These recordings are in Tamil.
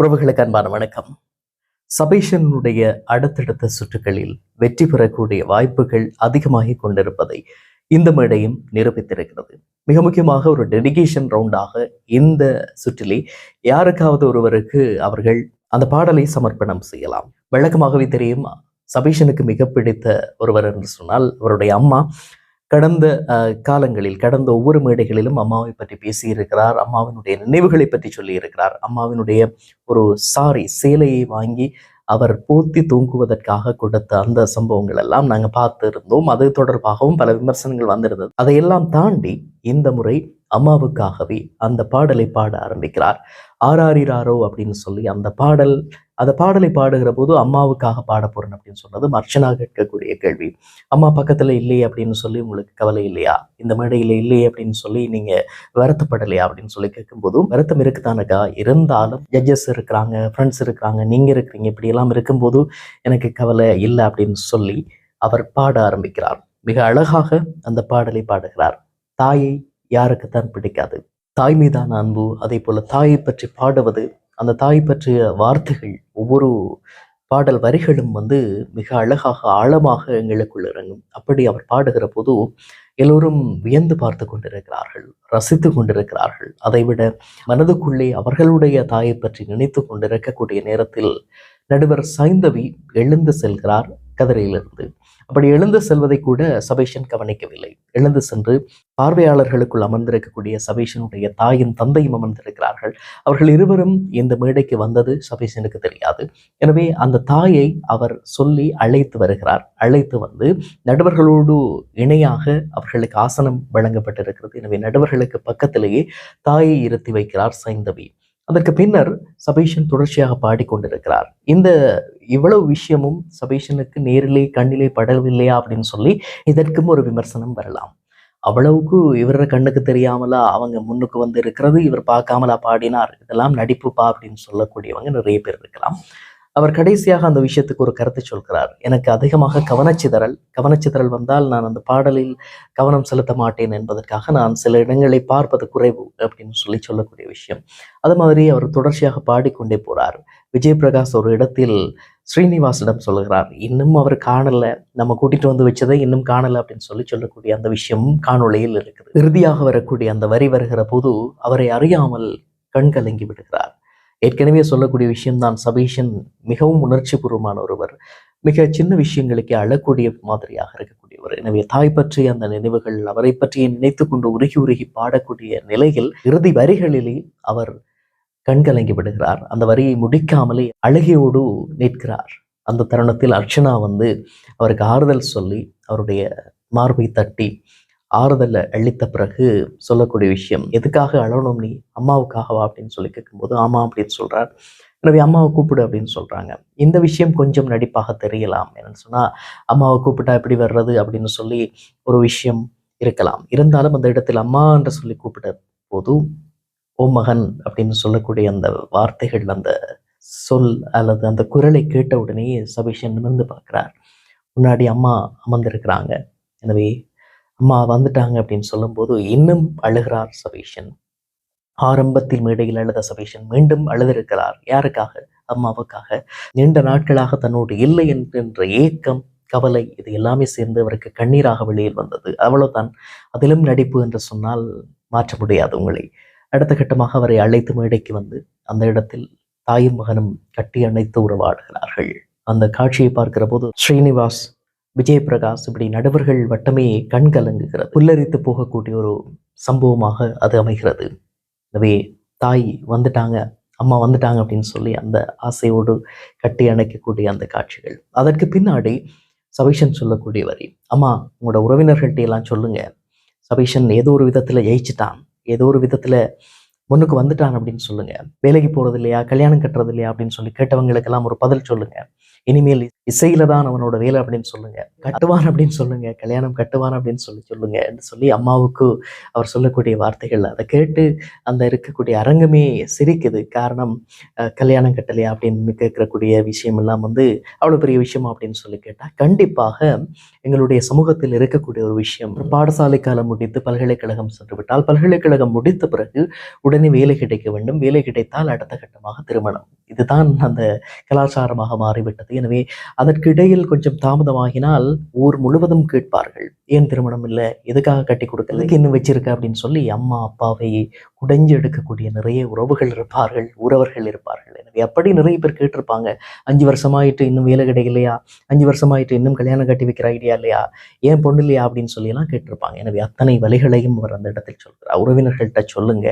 உறவுகளுக்கு அன்பான வணக்கம். சபேஷனுடைய அடுத்தடுத்த சுற்றுகளில் வெற்றி பெறக்கூடிய வாய்ப்புகள் அதிகமாகிக் கொண்டிருப்பதை இந்த மேடையும் நிரூபித்திருக்கிறது. மிக முக்கியமாக ஒரு டெடிகேஷன் ரவுண்டாக இந்த சுற்றிலே யாருக்காவது ஒருவருக்கு அவர்கள் அந்த பாடலை சமர்ப்பணம் செய்யலாம். வழக்கமாகவே தெரியும் சபீஷனுக்கு மிக பிடித்த ஒருவர் என்று சொன்னால் அவருடைய அம்மா கடந்த காலங்களில் கடந்த ஒவ்வொரு மேடைகளிலும் அம்மாவை பற்றி பேசியிருக்கிறார் அம்மாவினுடைய நினைவுகளை பற்றி சொல்லியிருக்கிறார். அம்மாவினுடைய ஒரு சாரி சேலையை வாங்கி அவர் போத்தி தூங்குவதற்காக கொடுத்த அந்த சம்பவங்கள் எல்லாம் நாங்கள் பார்த்து இருந்தோம் அது தொடர்பாகவும் பல விமர்சனங்கள் வந்திருந்தது. அதையெல்லாம் தாண்டி இந்த முறை அம்மாவுக்காகவே அந்த பாடலை பாட ஆரம்பிக்கிறார். ஆராரிராரோ அப்படின்னு சொல்லி அந்த பாடல் அந்த பாடலை பாடுகிற போது அம்மாவுக்காக பாட அப்படின்னு சொன்னது அர்ச்சனா கேட்கக்கூடிய கேள்வி. அம்மா பக்கத்தில் இல்லையே அப்படின்னு சொல்லி உங்களுக்கு கவலை இல்லையா? இந்த மேடையில் இல்லையே அப்படின்னு சொல்லி நீங்கள் வருத்தப்படலையா? அப்படின்னு சொல்லி கேட்கும்போதும் வருத்தம் இருக்குதானக்கா? இருந்தாலும் ஜட்ஜஸ் இருக்கிறாங்க ஃப்ரெண்ட்ஸ் இருக்கிறாங்க நீங்கள் இருக்கிறீங்க இப்படியெல்லாம் இருக்கும்போது எனக்கு கவலை இல்லை அப்படின்னு சொல்லி அவர் பாட ஆரம்பிக்கிறார். மிக அழகாக அந்த பாடலை பாடுகிறார். தாயை யாருக்குத்தான் பிடிக்காது? தாய் மீதான அன்பு அதே போல தாயை பற்றி பாடுவது அந்த தாய் பற்றிய வார்த்தைகள் ஒவ்வொரு பாடல் வரிகளும் வந்து மிக அழகாக ஆழமாக எங்களுக்குள் இறங்கும். அப்படி அவர் பாடுகிற போது எல்லோரும் வியந்து பார்த்து கொண்டிருக்கிறார்கள் ரசித்து கொண்டிருக்கிறார்கள். அதைவிட மனதுக்குள்ளே அவர்களுடைய தாயை பற்றி நினைத்து கொண்டிருக்கக்கூடிய நேரத்தில் நடுவர் சைந்தவி எழுந்து செல்கிறார். கதிரையிலிருந்து. அப்படி எழுந்து செல்வதை கூட சபேஷன் கவனிக்கவில்லை. எழுந்து சென்று பார்வையாளர்களுக்குள் அமர்ந்திருக்கக்கூடிய சபேஷனுடைய தாயும் தந்தையும் அமர்ந்திருக்கிறார்கள். அவர்கள் இருவரும் இந்த மேடைக்கு வந்தது சபேஷனுக்கு தெரியாது. எனவே அந்த தாயை அவர் சொல்லி அழைத்து வருகிறார். அழைத்து வந்து நடுவர்களோடு இணையாக அவர்களுக்கு ஆசனம் வழங்கப்பட்டிருக்கிறது. எனவே நடுவர்களுக்கு பக்கத்திலேயே தாயை இருத்தி வைக்கிறார் சைந்தவி. அதற்கு பின்னர் சபேஷன் தொடர்ச்சியாக பாடிக்கொண்டிருக்கிறார். இந்த இவ்வளவு விஷயமும் சபேஷனுக்கு நேரிலே கண்ணிலே படவில்லையா அப்படின்னு சொல்லி இதற்கும் ஒரு விமர்சனம் வரலாம். அவ்வளவுக்கு இவர கண்ணுக்கு தெரியாமலா அவங்க முன்னுக்கு வந்து இருக்கிறது இவர் பார்க்காமலா பாடினார் இதெல்லாம் நடிப்புப்பா அப்படின்னு சொல்லக்கூடியவங்க நிறைய பேர் இருக்கலாம். அவர் கடைசியாக அந்த விஷயத்துக்கு ஒரு கருத்தை சொல்கிறார். எனக்கு அதிகமாக கவனச்சிதறல் கவனச்சிதறல் வந்தால் நான் அந்த பாடலில் கவனம் செலுத்த மாட்டேன் என்பதற்காக நான் சில இடங்களை பார்ப்பது குறைவு அப்படின்னு சொல்லி சொல்லக்கூடிய விஷயம். அது மாதிரி அவர் தொடர்ச்சியாக பாடிக்கொண்டே போறார். விஜய் பிரகாஷ் ஒரு இடத்தில் ஸ்ரீனிவாசிடம் சொல்கிறார் இன்னும் அவர் காணலை. நம்ம கூட்டிட்டு வந்து வச்சதை இன்னும் காணலை அப்படின்னு சொல்லி சொல்லக்கூடிய அந்த விஷயம் காணொளியில் இருக்குது. இறுதியாக வரக்கூடிய அந்த வரி வருகிற போது அவரை அறியாமல் கண் கலங்கி விடுகிறார். ஏற்கனவே சொல்லக்கூடிய விஷயம்தான் சபீஷன் மிகவும் உணர்ச்சி பூர்வமான ஒருவர். மிக சின்ன விஷயங்களுக்கே அழக்கூடிய மாதிரியாக இருக்கக்கூடியவர். எனவே தாய் பற்றிய அந்த நினைவுகள் அவரை பற்றிய நினைத்து கொண்டு உருகி உருகி பாடக்கூடிய நிலையில் இறுதி வரிகளிலே அவர் கண்கலங்கி விடுகிறார். அந்த வரியை முடிக்காமலே அழுகையோடு நிற்கிறார். அந்த தருணத்தில் அர்ச்சனா வந்து அவருக்கு ஆறுதல் சொல்லி அவருடைய மார்பை தட்டி ஆறுதலை அளித்த பிறகு சொல்லக்கூடிய விஷயம் எதுக்காக அழணும் நீ? அம்மாவுக்காகவா? அப்படின்னு சொல்லி கேட்கும்போது ஆமா அப்படின்னு சொல்றார். எனவே அம்மாவை கூப்பிடு அப்படின்னு சொல்றாங்க. இந்த விஷயம் கொஞ்சம் நடிப்பாக தெரியலாம். என்னன்னு சொன்னா அம்மாவை கூப்பிட்டா எப்படி வர்றது? அப்படின்னு சொல்லி ஒரு விஷயம் இருக்கலாம். இருந்தாலும் அந்த இடத்தில் அம்மா என்று சொல்லி கூப்பிட்ட போது ஓ மகன் அப்படின்னு சொல்லக்கூடிய அந்த வார்த்தைகள் அந்த சொல் அல்லது அந்த குரலை கேட்ட உடனே சபிஷன் நிமிர்ந்து பார்க்கிறார். முன்னாடி அம்மா அமர்ந்திருக்கிறாங்க. எனவே அம்மா வந்துட்டாங்க அப்படின்னு சொல்லும்போது இன்னும் அழுகிறார் சபீஷன். ஆரம்பத்தில் மேடையில் அழுத சபீஷன் மீண்டும் அழுதிருக்கிறார். யாருக்காக? அம்மாவுக்காக. நீண்ட நாட்களாக தன்னோடு இல்லை என்கின்ற ஏக்கம் கவலை இது எல்லாமே சேர்ந்து அவருக்கு கண்ணீராக வெளியில் வந்தது. அவ்வளவுதான். அதிலும் நடிப்பு என்று சொன்னால் மாற்ற முடியாது உங்களை. அடுத்த கட்டமாக அவரை அழைத்து மேடைக்கு வந்து அந்த இடத்தில் தாயும் மகனும் கட்டி அணைத்து உறவாடுகிறார்கள். அந்த காட்சியை பார்க்கிற போது ஸ்ரீனிவாஸ் விஜய் பிரகாஷ் இப்படி நடுவர்கள் வட்டமே கண் கலங்குகிறது. புல்லரித்து போகக்கூடிய ஒரு சம்பவமாக அது அமைகிறது. எனவே தாய் வந்துட்டாங்க அம்மா வந்துட்டாங்க அப்படின்னு சொல்லி அந்த ஆசையோடு கட்டி அணைக்கக்கூடிய அந்த காட்சிகள். அதற்கு பின்னாடி சபீஷன் சொல்லக்கூடிய வரி. அம்மா உங்களோட உறவினர்கள்ட்ட எல்லாம் சொல்லுங்க. சபீஷன் ஏதோ ஒரு விதத்தில் ஜெயிச்சிட்டான். ஏதோ ஒரு விதத்தில் முன்னுக்கு வந்துட்டான் அப்படின்னு சொல்லுங்க. வேலைக்கு போறது இல்லையா கல்யாணம் கட்டுறது இல்லையா அப்படின்னு சொல்லி கேட்டவங்களுக்கெல்லாம் ஒரு பதில் சொல்லுங்க. இனிமேல் இசையில தான் அவனோட வேலை அப்படின்னு சொல்லுங்க. கட்டுவான் அப்படின்னு சொல்லுங்க. கல்யாணம் கட்டுவான் அப்படின்னு சொல்லி சொல்லுங்க என்று சொல்லி அம்மாவுக்கு அவர் சொல்லக்கூடிய வார்த்தைகள் அதை கேட்டு அந்த இருக்கக்கூடிய அரங்கமே சிரிக்குது. காரணம் கல்யாணம் கட்டலையா அப்படின்னு கேட்கக்கூடிய விஷயம் எல்லாம் வந்து அவ்வளவு பெரிய விஷயமா அப்படின்னு சொல்லி கேட்டா கண்டிப்பாக எங்களுடைய சமூகத்தில் இருக்கக்கூடிய ஒரு விஷயம். பாடசாலை காலம் முடித்து பல்கலைக்கழகம் சென்று விட்டால் பல்கலைக்கழகம் முடித்த பிறகு உடனே வேலை கிடைக்க வேண்டும். வேலை கிடைத்தால் அடுத்த கட்டமாக திருமணம். இதுதான் அந்த கலாச்சாரமாக மாறிவிட்டது. எனவே அதற்கிடையில் கொஞ்சம் தாமதமாகினால் ஊர் முழுவதும் கேட்பார்கள். ஏன் திருமணம் இல்லை? எதுக்காக கட்டி கொடுக்கறதுக்கு இன்னும் வச்சிருக்க? அப்படின்னு சொல்லி அம்மா அப்பாவை குடைஞ்சு எடுக்கக்கூடிய நிறைய உறவுகள் இருப்பார்கள் உறவர்கள் இருப்பார்கள். எனவே அப்படி நிறைய பேர் கேட்டிருப்பாங்க. அஞ்சு வருஷமாயிட்டு இன்னும் வேலை கிடைக்கலையா? அஞ்சு வருஷமாயிட்டு இன்னும் கல்யாணம் கட்டி வைக்கிற ஐடியா இல்லையா? ஏன் பொண்ணு இல்லையா? அப்படின்னு சொல்லி எல்லாம் கேட்டிருப்பாங்க. எனவே அத்தனை வழிகளையும் அவர் அந்த இடத்தில் சொல்கிறார் உறவினர்கள்ட்ட சொல்லுங்க.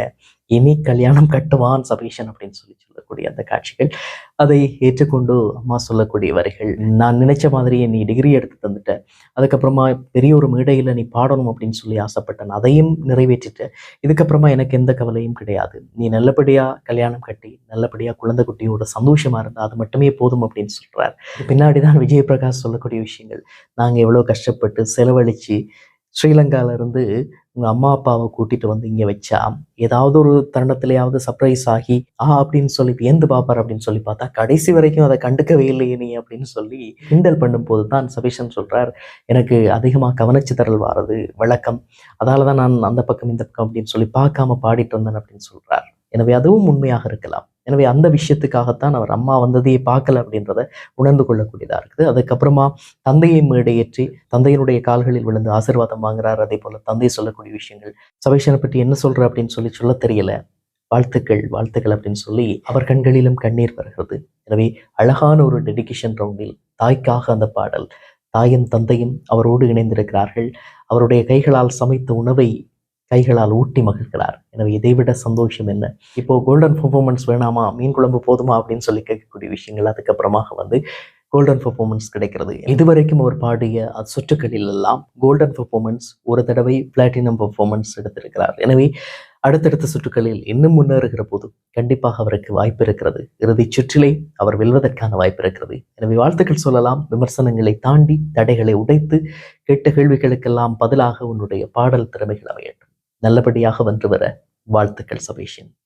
இனி கல்யாணம் கட்டுவான் சபீஷன் அப்படின்னு சொல்லி சொல்லக்கூடிய அந்த காட்சிகள் அதை ஏற்றுக்கொண்டு அம்மா சொல்லக்கூடிய வரிகள் நான் நினைச்ச மாதிரியே நீ டிகிரி எடுத்து தந்துட்டேன் அதுக்கப்புறமா பெரிய ஒரு மேடையில் நீ பாடணும் அப்படின்னு சொல்லி ஆசைப்பட்டேன் அதையும் நிறைவேற்றிட்டேன் இதுக்கப்புறமா எனக்கு எந்த கவலையும் கிடையாது. நீ நல்லபடியாக கல்யாணம் கட்டி நல்லபடியாக குழந்தை குட்டியோட சந்தோஷமாக இருந்தால் அது மட்டுமே போதும் அப்படின்னு சொல்கிறார் பின்னாடி தான் விஜயபிரகாஷ் சொல்லக்கூடிய விஷயங்கள். நாங்கள் எவ்வளோ கஷ்டப்பட்டு செலவழித்து ஸ்ரீலங்காவிலேருந்து உங்கள் அம்மா அப்பாவை கூட்டிட்டு வந்து இங்கே வச்சா ஏதாவது ஒரு தருணத்திலேயாவது சர்ப்ரைஸ் ஆகி ஆ அப்படின்னு சொல்லி வியந்து பார்ப்பார் அப்படின்னு சொல்லி பார்த்தா கடைசி வரைக்கும் அதை கண்டுக்கவே இல்லையே நீ அப்படின்னு சொல்லி கிண்டல் பண்ணும்போது தான் சபீஷன் சொல்கிறார் எனக்கு அதிகமாக கவனச்சிதறல் வாரது வழக்கம். அதால தான் நான் அந்த பக்கம் இந்த பக்கம் அப்படின்னு சொல்லி பார்க்காம பாடிட்டு வந்தேன் அப்படின்னு சொல்கிறார் எனவே அதுவும் உண்மையாக இருக்கலாம். எனவே அந்த விஷயத்துக்காகத்தான் அவர் அம்மா வந்ததையே பார்க்கல அப்படின்றத உணர்ந்து கொள்ளக்கூடியதாக இருக்குது. அதுக்கப்புறமா தந்தையை மேடையேற்றி தந்தையினுடைய கால்களில் விழுந்து ஆசீர்வாதம் வாங்குறார். அதே போல தந்தை சொல்லக்கூடிய விஷயங்கள். சபேஷனை பற்றி என்ன சொல்ற அப்படின்னு சொல்லி சொல்ல தெரியல. வாழ்த்துக்கள் வாழ்த்துக்கள் அப்படின்னு சொல்லி அவர் கண்களிலும் கண்ணீர் வருகிறது எனவே அழகான ஒரு டெடிகேஷன் ரவுண்டில் தாய்க்காக அந்த பாடல் தாயும் தந்தையும் அவரோடு இணைந்திருக்கிறார்கள். அவருடைய கைகளால் சமைத்த உணவை கைகளால் ஊட்டி மகிழ்கிறார். எனவே இதைவிட சந்தோஷம் என்ன? இப்போது கோல்டன் பர்ஃபார்மன்ஸ் வேணாமா? மீன் குழம்பு போதுமா? அப்படின்னு சொல்லி கேட்கக்கூடிய விஷயங்கள் அதுக்கப்புறமாக வந்து கோல்டன் பர்ஃபார்மன்ஸ் கிடைக்கிறது. இதுவரைக்கும் அவர் பாடிய சுற்றுக்களில் எல்லாம் கோல்டன் பர்ஃபார்மன்ஸ் ஒரு தடவை பிளாட்டினம் பர்ஃபார்மன்ஸ் எடுத்திருக்கிறார். எனவே அடுத்தடுத்த சுற்றுக்களில் இன்னும் முன்னேறுகிற போது கண்டிப்பாக அவருக்கு வாய்ப்பு இருக்கிறது. இறுதிச் சுற்றிலே அவர் வெல்வதற்கான வாய்ப்பு இருக்கிறது. எனவே வாழ்த்துக்கள் சொல்லலாம். விமர்சனங்களை தாண்டி தடைகளை உடைத்து கேட்ட கேள்விகளுக்கெல்லாம் பதிலாக உன்னுடைய பாடல் திறமைகள் அமையட்டும். நல்லபடியாக வென்று வர வாழ்த்துக்கள் சபேஷன்.